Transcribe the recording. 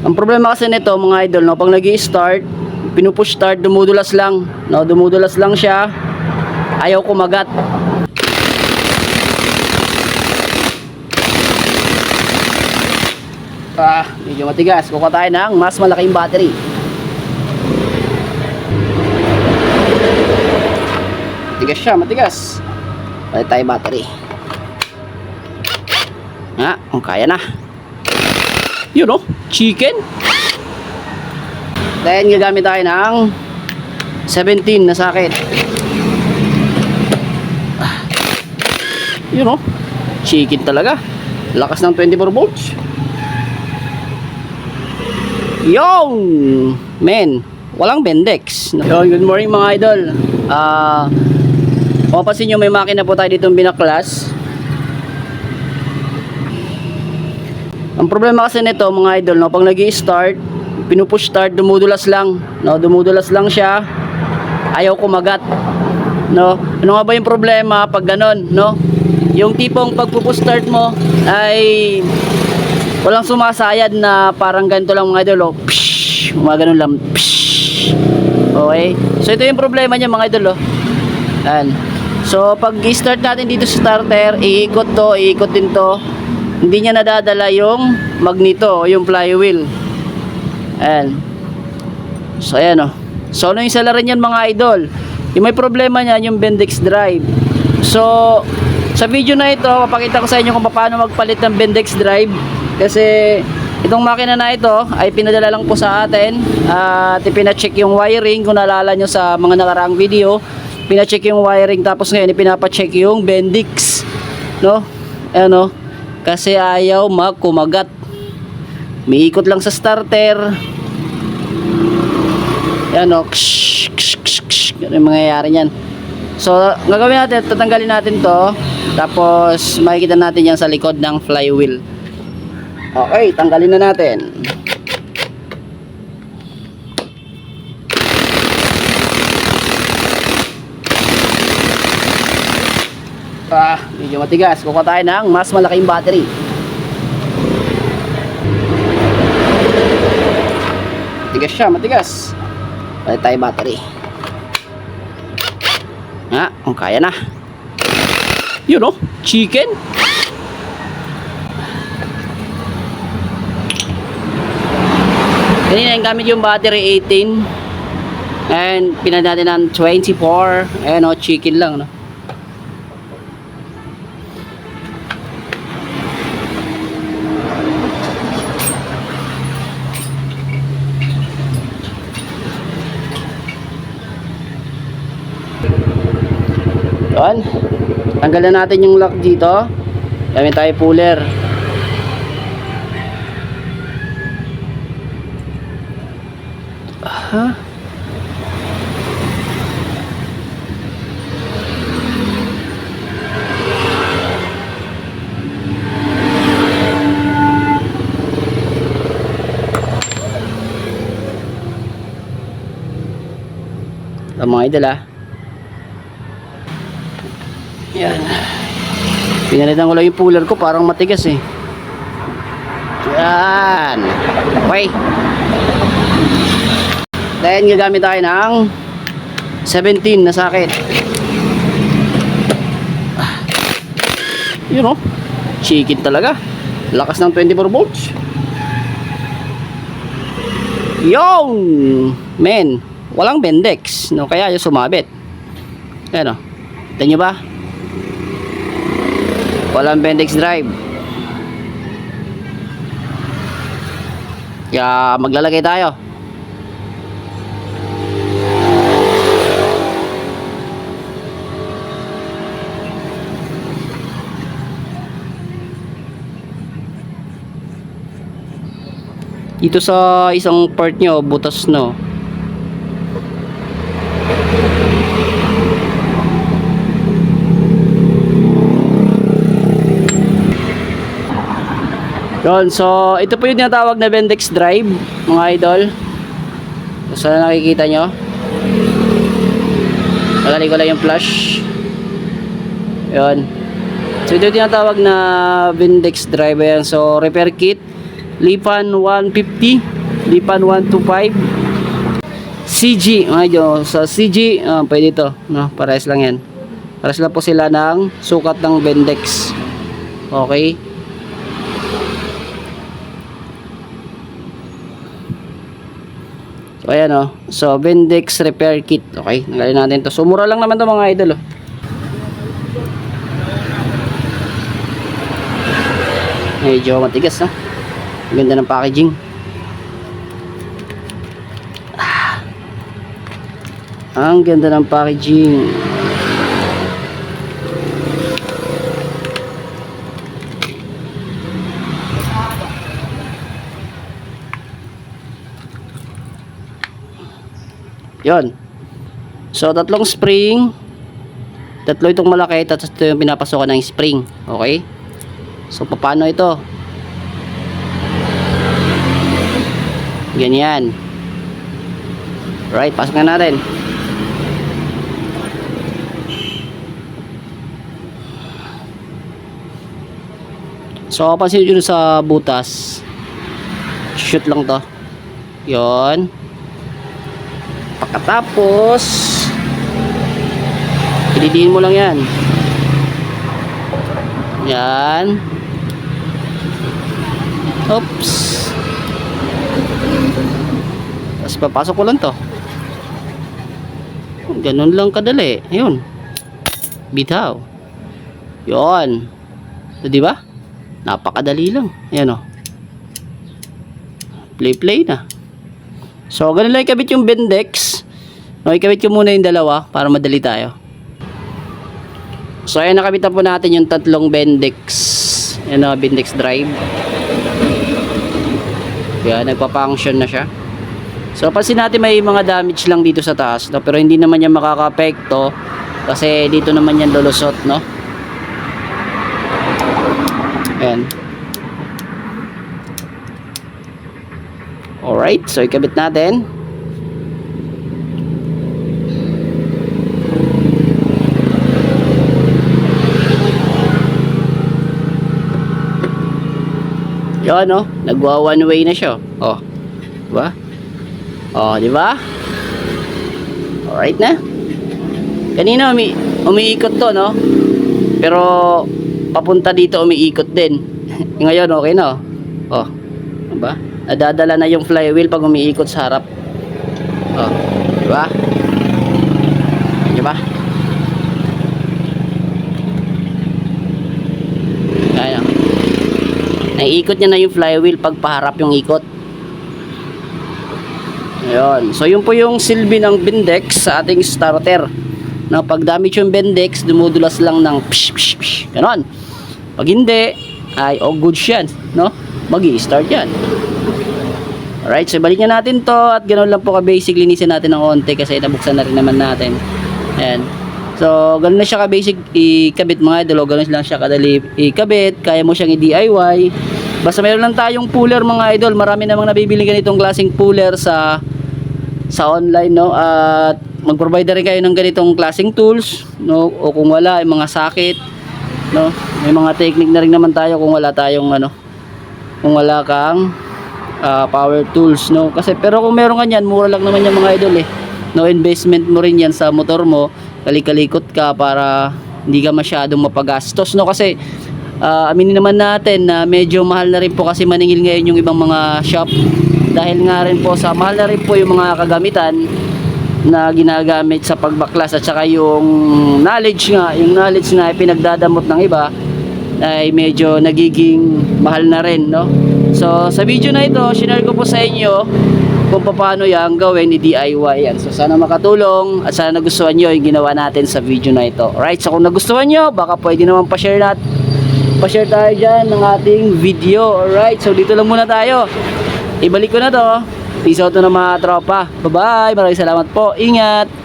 Ang problema kasi nito mga idol, no, pag nag start pinupush start, dumudulas lang. No, dumudulas lang siya. Ayaw kumagat. Ah, medyo matigas. Kukuha tayo ng mas malaking battery. Matigas siya, matigas. Palit tayo battery. Nga, kung kaya na. Yun oh, chicken. Then gagamit tayo ng 17 na sakit. Yun oh, chicken talaga. Lakas ng 24 volts. Yung men, walang bendex. Yun, good morning mga idol. Ah, kung mapapansin nyo may makina po tayo ditong binaklas. Ang problema kasi nito mga idol, no, pag nag start pinupush start, dumudulas lang. No, dumudulas lang siya. Ayaw kumagat. No, ano nga ba yung problema pag ganon, no? Yung tipong pagpupush start mo ay walang sumasayad na parang ganito lang mga idol, oh. Mga ganun lang. Psh. Okay? So ito yung problema niya mga idol, oh. Yan. So pag i-start natin dito sa starter, iikot to, iikot din to. Hindi niya nadadala yung magneto, yung flywheel. Ayan. So ayan oh. So ano yung sala rin yan mga idol? Yung may problema niyan yung Bendix drive. So sa video na ito, papakita ko sa inyo kung paano magpalit ng Bendix drive. Kasi itong makina na ito ay pinadala lang po sa atin at ipina-check yung wiring kung naalala nyo sa mga nakaraang video. Pina-check yung wiring tapos ngayon ipinapa-check yung Bendix. No? Ano? Kasi ayaw magkumagat. Miikot lang sa starter. Yan o. Ksh, ksh, yung mangyayari niyan. So, gagawin natin, tatanggalin natin to. Tapos, makikita natin yan sa likod ng flywheel. Okay, tanggalin na natin. Ah, medyo matigas. Kukuha tayo ng mas malaking battery. Matigas siya, matigas. Palit tayo battery. Nga, kung kaya na. Yun oh, chicken. Kanina yung gamit yung battery 18. And pinad natin ng 24. Ayan oh, chicken lang no. Yun. Tanggalan natin yung lock dito. Gamit tayo puller. Ha? Ito mga idol ah. Yan. Pinalitan ko lang yung puller ko parang matigas eh. Yan. Okay. Then gagamit tayo ng 17 na sakit. Yun oh. Chicken talaga. Lakas ng 24 volts. Yung men, walang bendex, no? Kaya yung sumabit. Ayan oh. Tignan nyo ba? Walang bendex drive. Kaya maglalagay tayo. Dito sa isang part nyo, butas no. Yun, so ito po yung tinatawag na Bendex Drive, mga idol. So, sana nakikita nyo. Nagali ko lang yung flash. Yun. So ito yung tinatawag na Bendex Drive. Ayan. So repair kit. Lipan 150, Lipan 125. CG, mga idol, sa CG, ah, pwede ito, no? Pares lang yan. Pares lang po sila ng sukat ng Bendex. Okay? Ayan o. So, Bendex Repair Kit. Okay, nagalin natin to. So, mura lang naman to mga idol, oh. Medyo matigas, no? Ganda ng packaging. Ah. Ang ganda ng packaging. Yon. So, tatlong spring. Tatlo itong malaki. Tapos ito yung pinapasokan ng spring. Okay? So, paano ito? Ganyan. Right, pasok na natin. So, pansin nyo sa butas. Shoot lang to. Yon. Pagkatapos, ididiin mo lang yan. Yan. Oops. Tapos papasok ko lang to. Ganun lang kadali. Ayun. Bitaw. Yon. So, di ba? Napakadali lang. Ayan o. Play play na. So, ganun lang ikabit yung Bendex. No, ikabit ko muna yung dalawa para madali tayo. So, ayan nakabitan po natin yung tatlong Bendex. Ayan o, Bendex drive. Yan, nagpa-function na siya. So, pansin natin may mga damage lang dito sa taas. No? Pero hindi naman yan makaka-apekto. Kasi dito naman yan lulusot, no? Ayan. Alright, so ikabit natin. Yan, no? Nagwa one way na siya. Oh. Diba? Oh, di ba? Alright na. Kanina umi umiikot to, no? Pero papunta dito umiikot din. Ngayon okay na. Oh. Diba? Nadadala na yung flywheel pag umiikot sa harap. Oh, di ba? Di ba? Kaya. Naiikot niya na yung flywheel pag paharap yung ikot. Ayun. So, yun po yung silbi ng Bendex sa ating starter. Na pag damage yung Bendex, dumudulas lang ng psh, psh, psh. Ganon. Pag hindi, ay oh good yan. No? mag start yan. Alright, so balikan natin to at ganoon lang po ka-basic linisin natin ng onte kasi nabuksan na rin naman natin. Ayan. So, ganun na siya ka-basic ikabit mga idol. Ganun lang siya kadali ikabit. Kaya mo siyang i-DIY. Basta meron lang tayong puller mga idol. Marami namang nabibili ganitong klaseng puller sa sa online no at mag-provide rin kayo ng ganitong klaseng tools no o kung wala ay mga sakit no may mga technique na rin naman tayo kung wala tayong ano kung wala kang ah, power tools no kasi pero kung meron ka mura lang naman yung mga idol eh no investment mo rin yan sa motor mo. Kalikalikot ka para hindi ka masyadong mapagastos no? Kasi ah, aminin naman natin na medyo mahal na rin po kasi maningil ngayon yung ibang mga shop. Dahil nga rin po sa mahal na rin po yung mga kagamitan na ginagamit sa pagbaklas at saka yung knowledge nga yung knowledge ay pinagdadamot ng iba ay medyo nagiging mahal na rin no? So sa video na ito share ko po sa inyo kung paano yan gawin i-DIY yan. So sana makatulong at sana nagustuhan nyo yung ginawa natin sa video na ito. Alright so kung nagustuhan nyo baka pwede naman pa-share natin pa-share tayo dyan ng ating video. Alright so dito lang muna tayo. Ibalik ko na to. Peace out na mga tropa. Bye bye maraming salamat po. Ingat